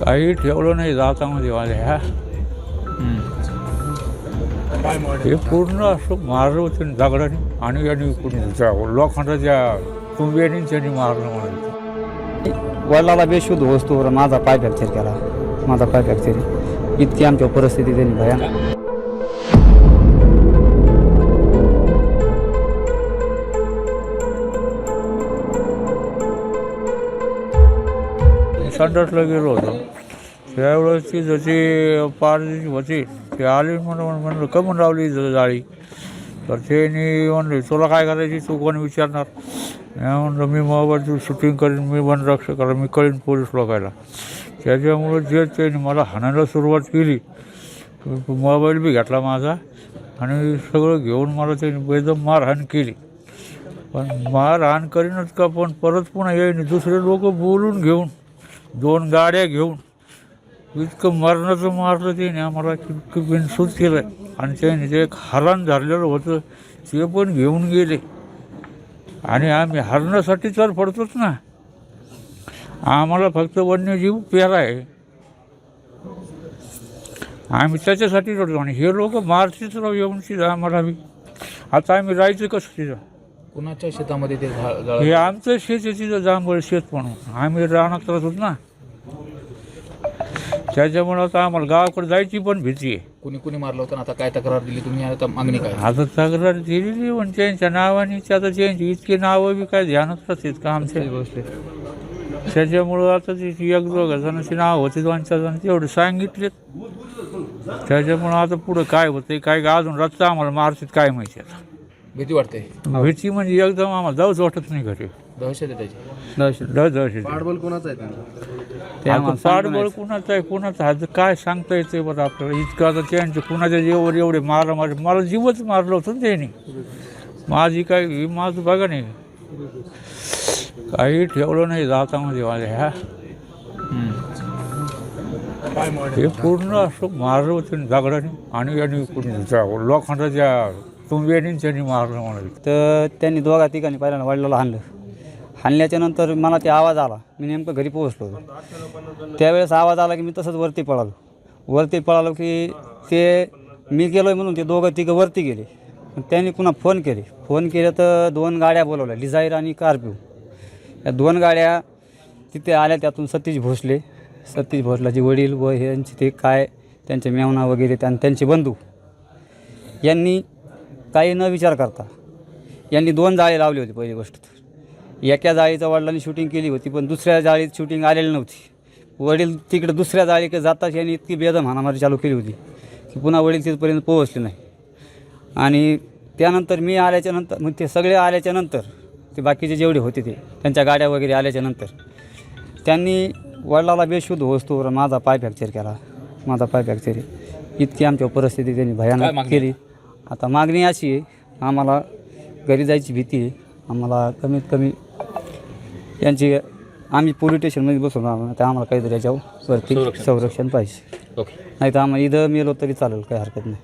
काही ठेवलं नाही दातामध्ये वाले ह्या हे पूर्ण असं मारलं होतं दगडाने आणि यांनी लोखंडाच्या लोखंडाच्या तुंब्याने त्यांनी मारलं म्हणायचं वडिलाला बेशुद्ध वस्तूवर माझा पाय फ्रॅक्चर केला. माझा पाय फ्रॅक्चर इतकी आमच्या परिस्थिती त्यांनी भयानक संडासला गेलो होतो. त्यावेळेस ती जशी पारची होती ते आली म्हणून म्हणलं कमून लावली जाळी? तर त्यांनी म्हणले तुला काय करायची? तू कोणी विचारणार? म्हणलं मी मोबाईलची शूटिंग करीन मी वनरक्षक करा मी कळीन पोलीस लोकायला. त्याच्यामुळं जे त्यांनी मला हाणायला सुरुवात केली मोबाईल बी घेतला माझा आणि सगळं घेऊन मला त्यांनी बेदम मारहाण केली. पण मारहाण करीनच का पण परत पुन्हा येईन दुसरे लोक बोलून घेऊन दोन गाड्या घेऊन इतकं मरणाचं मारलं त्याने आम्हाला इतकं बिनसूत केलं आणि त्याने जे एक हरण झालेलं होतं ते पण घेऊन गेले. आणि आम्ही हरणासाठी तर पडतोच ना. आम्हाला फक्त वन्यजीव प्यारा आहे. आम्ही त्याच्यासाठी रडतो आणि हे लोक मारतीच राहू येऊन तिथं आम्हाला बी. आता आम्ही राहायचं कसं तिथं? कुणाच्या शेतामध्ये ते हे आमचं शेत आहे तिथं जांभळ शेत म्हणून. आम्ही राहणार होत ना. त्याच्यामुळं आता आम्हाला गावाकडे जायची पण भीती आहे. कुणी कुणी मारलं होतं आणि आता काय तक्रार दिली तुम्ही? आता मागणी काय? आता तक्रार दिलेली पण त्यांच्या नावाने आता त्यांची इतकी नावं बी काय ध्यानात नसतात का आमच्या? त्याच्यामुळं आता ती एक दोघा जणांची नाव होती दोन चार जण तेवढे सांगितलेत. त्याच्यामुळं आता पुढं काय होतंय काय अजून रस्ता आम्हाला मारतात काय माहिती आता. भीती वाटते. भीती म्हणजे एकदम आम्हाला जाऊच वाटत नाही घरी. दहशत आहे त्याची. दहशत. द- दहशत. आता सांगू पाठबळ कुणाचं आहे? कुणाचं आहे? आता काय सांगता येते बरं आपल्याला? इतकं आता त्यांच्या कुणाच्या जीवावर एवढे मारा मार मला जीवच मारलं होतं ना त्यांनी. माझी काय ही माझं बघा नाही काही ठेवलं नाही जातामध्ये माझ्या ह्या हे पूर्ण असं मारलं होतं दगडाने. आणि यांनी त्या लोखंडाच्या तुंब्याने त्यांनी मारलं म्हणायचं तर त्यांनी दोघा ठिकाणी पहिल्यांदा वडिलाला हाणलं. हाणल्याच्यानंतर मला ते आवाज आला. मी नेमकं घरी पोहोचलो होतो. त्यावेळेस आवाज आला की मी तसंच वरती पळालो. वरती पळालो की ते मी गेलो म्हणून ते दोघं तिघं वरती गेले. त्यांनी पुन्हा फोन केले. फोन केले तर दोन गाड्या बोलवल्या डिझायर आणि कार्पिओ या दोन गाड्या तिथे आल्या त्यातून सतीश भोसले. सतीश भोसलाचे वडील व यांचे ते काय त्यांचे मेवना वगैरे त्यां त्यांचे बंधू. यांनी काही न विचार करता यांनी दोन जाळे लावली होती पहिली गोष्ट एका जाळीच्या वडिलांनी शूटिंग केली होती पण दुसऱ्या जाळीत शूटिंग आलेली नव्हती. वडील तिकडे दुसऱ्या जाळीकडे जाताच यांनी इतकी बेदम हाणामारी चालू केली होती की पुन्हा वडील तिथपर्यंत पोहोचले नाही. आणि त्यानंतर मी आल्याच्यानंतर मग ते सगळे आल्याच्यानंतर ते बाकीचे जेवढे होते ते त्यांच्या गाड्या वगैरे आल्याच्यानंतर त्यांनी वडिलाला बेशुद्ध वस्तूवर माझा पाय फ्रॅक्चर केला. माझा पाय फ्रॅक्चर. इतकी आमच्या परिस्थिती त्यांनी भयानक केली. आता मागणी अशी आहे आम्हाला घरी जायची भीती आहे. आम्हाला कमीत कमी यांची आम्ही पोलीस स्टेशनमध्ये बसून आहोत तर आम्हाला काहीतरी याच्यावर वरती संरक्षण. संरक्षण पाहिजे. ओके. नाही तर आम्हाला इथं मेलो तरी चालेल काही हरकत नाही.